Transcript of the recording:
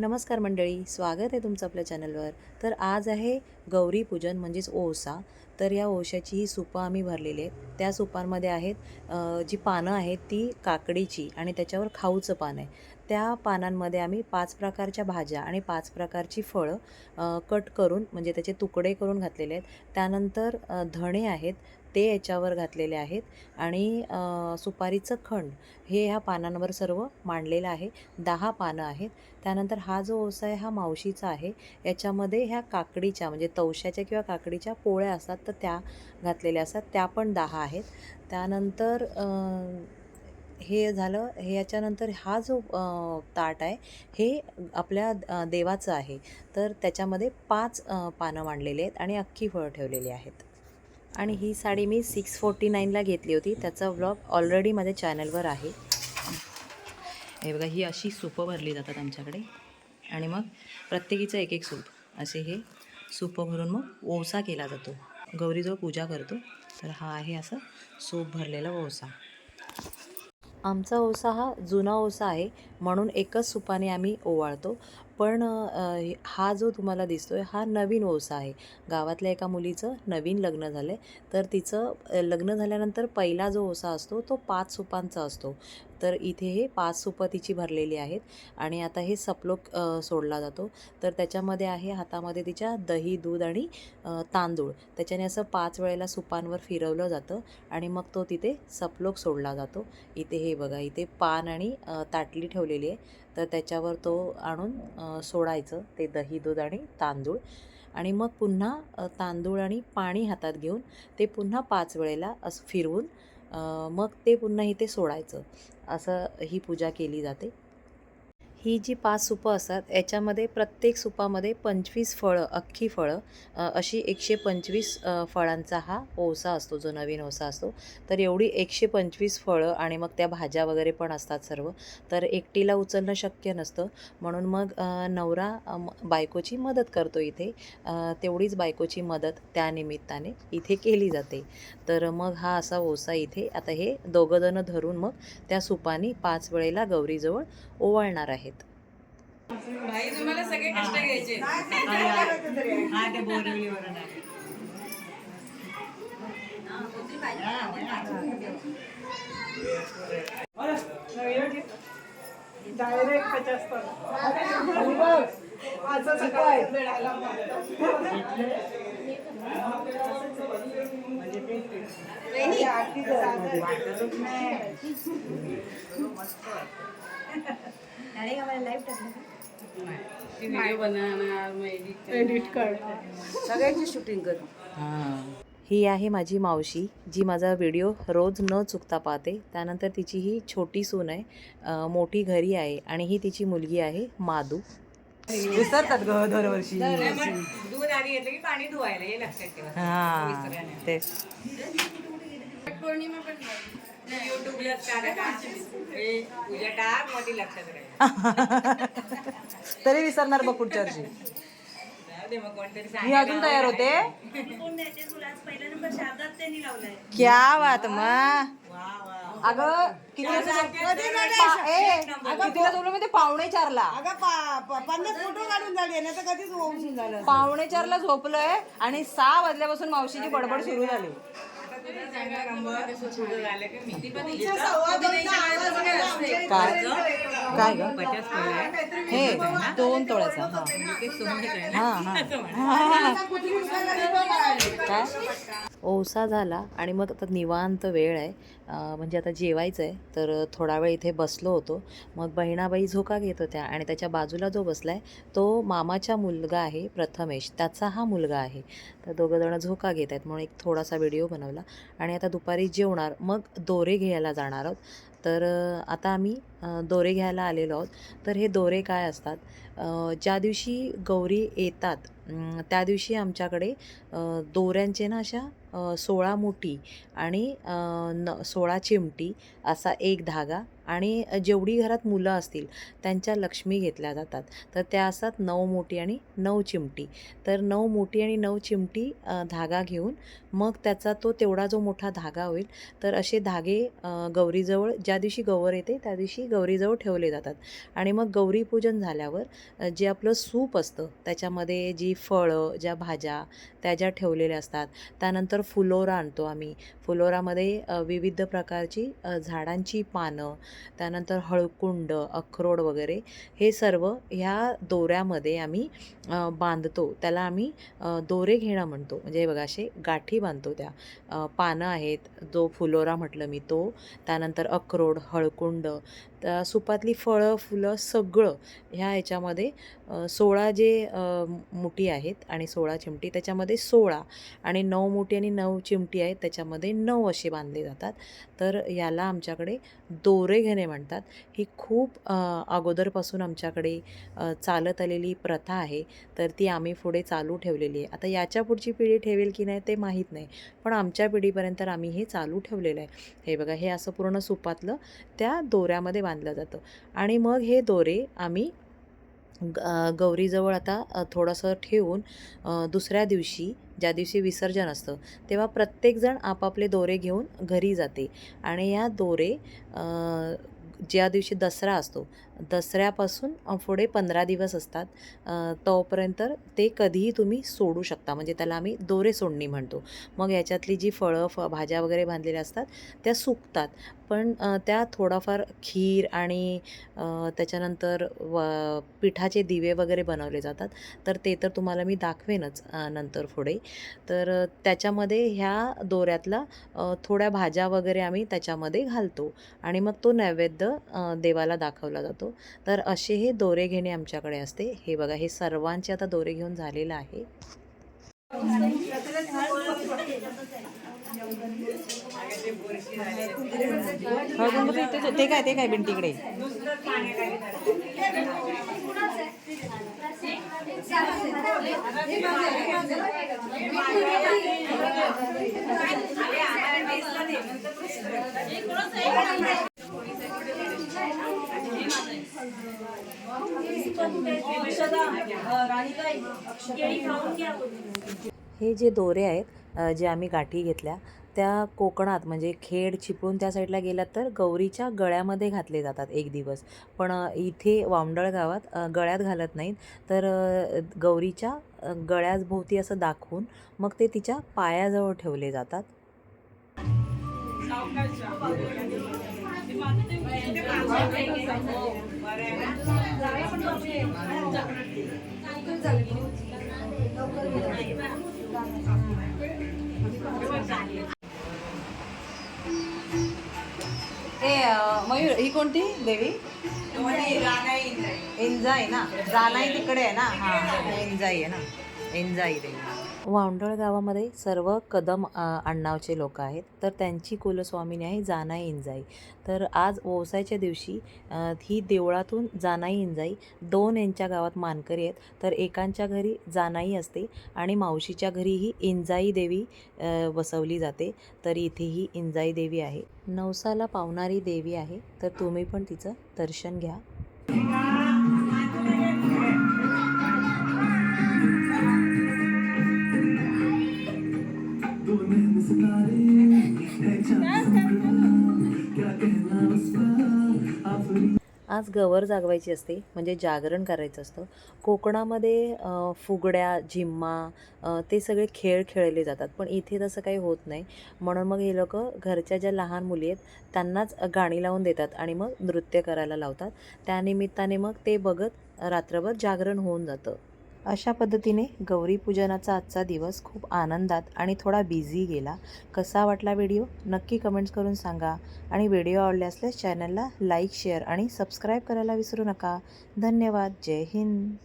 नमस्कार मंडळी स्वागत आहे तुमचं आपल्या चॅनलवर. तर आज आहे गौरी पूजन म्हणजेच ओसा तर या ओशाची ही सुपं आम्ही भरलेली आहेत. त्या सुपांमध्ये आहेत जी पानं आहेत ती काकडीची आणि त्याच्यावर खाऊचं पान आहे. त्या पानांमध्ये आम्ही पाच प्रकारच्या भाज्या आणि पाच प्रकारची फळं कट करून म्हणजे त्याचे तुकडे करून घातलेले आहेत. त्यानंतर धणे आहेत ते याच्यावर घातलेले आहेत आणि सुपारीचं खंड हे ह्या पानांवर सर्व मांडलेलं आहे. दहा पानं आहेत. त्यानंतर हा जो ओसा आहे हा मावशीचा आहे. याच्यामध्ये ह्या काकडीच्या म्हणजे तवशाच्या किंवा काकडीच्या पोळ्या असतात तर त्या घातलेल्या असतात. त्या पण दहा आहेत. त्यानंतर हे झालं हे याच्यानंतर हा जो ताट आहे हे आपल्या देवाचं आहे. तर त्याच्यामध्ये पाच पानं मांडलेली आहेत आणि अख्खी फळं ठेवलेली आहेत. आणि ही साडी मी सिक्स फोर्टी नाईनला घेतली होती. त्याचा व्लॉग ऑलरेडी माझ्या चॅनलवर आहे. हे बघा ही अशी सूपं भरली जातात आमच्याकडे. आणि मग प्रत्येकीचं एक एक सूप. असे हे सूपं भरून मग ओसा केला जातो. गौरीजवळ पूजा करतो. तर हा आहे असं सूप भरलेला ओसा. आमचा ओसा हा जुना ओसा आहे. म्हणून एकच सुपाने आम्ही ओवाळतो. पण हा जो तुम्हाला दिसतो आहे हा नवीन ओसा आहे. गावातल्या एका मुलीचं नवीन लग्न झालं आहे तर तिचं लग्न झाल्यानंतर पहिला जो ओसा असतो तो पाच सुपांचा असतो. तर इथे हे पाच सुपं तिची भरलेली आहेत आणि आता हे सपलोक सोडला जातो. तर त्याच्यामध्ये आहे हातामध्ये तिच्या दही दूध आणि तांदूळ. त्याच्याने असं पाच वेळेला सुपांवर फिरवलं जातं आणि मग तो तिथे सपलोक सोडला जातो. इथे हे बघा इथे पान आणि ताटली ठेवली ठेवलेली आहे. तर त्याच्यावर तो आणून सोडायचं. ते दही दूध आणि तांदूळ. आणि मग पुन्हा तांदूळ आणि पाणी हातात घेऊन ते पुन्हा पाच वेळेला असं फिरवून मग ते पुन्हा इथे सोडायचं. असं ही पूजा केली जाते. ही जी पाच सुपं असतात याच्यामध्ये प्रत्येक सुपामध्ये पंचवीस फळं अख्खी फळं अशी एकशे पंचवीस फळांचा हा ओसा असतो जो नवीन ओसा असतो. तर एवढी एकशे पंचवीस फळं आणि मग त्या भाज्या वगैरे पण असतात सर्व. तर एकटीला उचलणं शक्य नसतं. म्हणून मग नवरा बायकोची मदत करतो इथे. तेवढीच बायकोची मदत त्यानिमित्ताने इथे केली जाते. तर मग हा असा ओसा इथे आता हे दोघंजणं धरून मग त्या सुपानी पाच वेळेला गौरीजवळ ओवाळणार आहेत. भाई तुम्हाला सगळे कष्ट घ्यायचे. हा ते डायरेक्ट असतात असं सगळं वाटतच नाही व्हिडिओ बनवणार मग edit एडिट कर सगळ्यांची शूटिंग कर. ही. आहे माझी मावशी जी माझा व्हिडिओ रोज न चुकता पाहते. त्यानंतर तिची ही छोटी सून आहे मोठी घरी आहे आणि ही तिची मुलगी आहे मादू. विसरतात ग दरवर्षी. दूध आधी की पाणी धुवायला हे लक्षात ठेवा. हा तेच. पौर्णिमा पण युट्यूबला टाका. हे पूजा टाक मग ती लक्षात राहील. तरी विसरणार बघ पुढच्या वर्षी. मी अजून तयार होते. क्या बात मा. अगं कितीला ए, कितीला मी ते पावणे चारला. अगं पन्नास फोटो काढून झाले ना तर कधीच झालं पावणे चारला झोपलोय आणि सहा वाजल्यापासून मावशीची बडबड सुरू झाली. काय काय ग? हे दोन तोळ्याचा हा. हा हा. काय? ओसा झाला आणि मग आता निवांत वेळ आहे. म्हणजे आता जेवायचं आहे तर थोडा वेळ इथे बसलो होतो. मग बहिणाबाई झोका घेत होत्या आणि त्याच्या बाजूला जो बसला आहे तो मामाचा मुलगा आहे प्रथमेश. त्याचा हा मुलगा आहे. तर दोघंजणं झोका घेत आहेत. म्हणून एक थोडासा व्हिडिओ बनवला. आणि आता दुपारी जेवणार मग दोरे घ्यायला जाणार आहोत. तर आता आम्ही दोरे घ्यायला आलेलो आहोत. तर हे दोरे काय असतात? ज्या दिवशी गौरी येतात त्या दिवशी आमच्याकडे दोऱ्यांचे ना अशा सोळा मोठी आणि न सोळा चिमटी असा एक धागा आणि जेवढी घरात मुलं असतील त्यांच्या लक्ष्मी घेतल्या जातात. तर त्या असतात नऊ मोठी आणि नऊ चिमटी. तर नऊ मोठी आणि नऊ चिमटी धागा घेऊन मग त्याचा तो तेवढा जो मोठा धागा होईल तर असे धागे गौरीजवळ ज्या दिवशी गौर येते त्या दिवशी गौरीजवळ ठेवले जातात. आणि मग गौरीपूजन झाल्यावर जे आपलं सूप असतं त्याच्यामध्ये जी फळं ज्या भाज्या त्या ज्या ठेवलेल्या असतात त्यानंतर फुलोरा आणतो आम्ही. फुलोरामध्ये विविध प्रकारची झाडांची पानं त्यानंतर हळकुंड अक्रोड वगैरे हे सर्व ह्या दोऱ्यामध्ये आम्ही बांधतो. त्याला आम्ही दोरे घेणं म्हणतो. म्हणजे बघा असे गाठी बांधतो त्या. पानं आहेत जो फुलोरा म्हटलं मी तो. त्यानंतर अक्रोड हळकुंड त्या सुपातली फळं फुलं सगळं ह्या ह्याच्यामध्ये सोळा जे मुठी आहेत आणि सोळा चिमटी त्याच्यामध्ये सोळा आणि नऊ मुठी आणि नऊ चिमटी आहेत त्याच्यामध्ये नऊ असे बांधले जातात. तर याला आमच्याकडे दोरे घेणे म्हणतात. ही खूप अगोदरपासून आमच्याकडे चालत आलेली प्रथा आहे. तर ती आम्ही पुढे चालू ठेवलेली आहे. आता याच्या पुढची पिढी ठेवेल की नाही ते माहीत नाही. पण आमच्या पिढीपर्यंत आम्ही हे चालू ठेवलेलं आहे. हे बघा हे असं पूर्ण सुपातलं त्या दोऱ्यामध्ये बांधलं जातं. आणि मग हे दोरे आम्ही ग गौरीजवळ आता थोडंसं ठेवून दुसऱ्या दिवशी ज्या दिवशी विसर्जन असतं तेव्हा प्रत्येकजण आपापले दोरे घेऊन घरी जाते. आणि या दोरे ज्या दिवशी दसरा असतो दसऱ्यापासून पुढे पंधरा दिवस असतात. तोपर्यंत ते कधीही तुम्ही सोडू शकता. म्हणजे त्याला आम्ही दोरे सोडणी म्हणतो. मग याच्यातली जी फळं फ भाज्या वगैरे बांधलेल्या असतात त्या सुकतात. पण त्या थोडाफार खीर आणि त्याच्यानंतर व पिठाचे दिवे वगैरे बनवले जातात. तर ते तर तुम्हाला मी दाखवेनच नंतर पुढे. तर त्याच्यामध्ये ह्या दोऱ्यातला थोड्या भाज्या वगैरे आम्ही त्याच्यामध्ये घालतो. आणि मग तो नैवेद्य देवाला दाखवला जातो. तर असे हे दोरे घेणे आमच्याकडे असते. हे बघा हे सर्वांचे आता दोरे घेऊन झालेलं आहे. ते काय ते काय भिंतीकडे हे जे दोरे आहेत जे आम्ही गाठी घेतल्या त्या कोकणात म्हणजे खेड चिपळूण त्या साईडला गेलात तर गौरीच्या गळ्यामध्ये घातले जातात एक दिवस. पण इथे वामडळ गावात गळ्यात घालत नाहीत. तर गौरीच्या गळ्याभोवती असं दाखवून मग ते तिच्या पायाजवळ ठेवले जातात. मयूर ही कोणती देवी? इंजाई ना? जानाई तिकडे आहे ना? हा इंजाई आहे ना? इंजाई देवी. वावंडळ गावामध्ये सर्व कदम अ, आडनावचे लोक आहेत. तर त्यांची कुलस्वामिनी आहे जानाई इंजाई. तर आज ओसायच्या दिवशी ही देवळातून जानाई इंजाई दोन यांच्या गावात मानकरी आहेत. तर एकांच्या घरी जानाई असते आणि मावशीच्या घरी ही इंजाई देवी बसवली जाते. तर इथे ही इंजाई देवी आहे. नवसाला पावणारी देवी आहे. तर तुम्ही पण तिचं दर्शन घ्या. आज गवर जागवायची असते म्हणजे जागरण करायचं असतं. कोकणामध्ये फुगड्या झिम्मा ते सगळे खेळ खेळले जातात. पण इथे तसं काही होत नाही. म्हणून मग हे लोक घरच्या ज्या लहान मुली आहेत त्यांनाच गाणी लावून देतात आणि मग नृत्य करायला लावतात. त्यानिमित्ताने मग ते बघत रात्रभर जागरण होऊन जातं. अशा पद्धतीने गौरी पूजनाचा आजचा दिवस खूप आनंदात आणि थोडा बिझी गेला. कसा वाटला व्हिडिओ नक्की कमेंट्स करून सांगा. आणि व्हिडिओ आवडले असल्यास चॅनलला लाईक शेअर आणि सबस्क्राईब करायला विसरू नका. धन्यवाद. जय हिंद.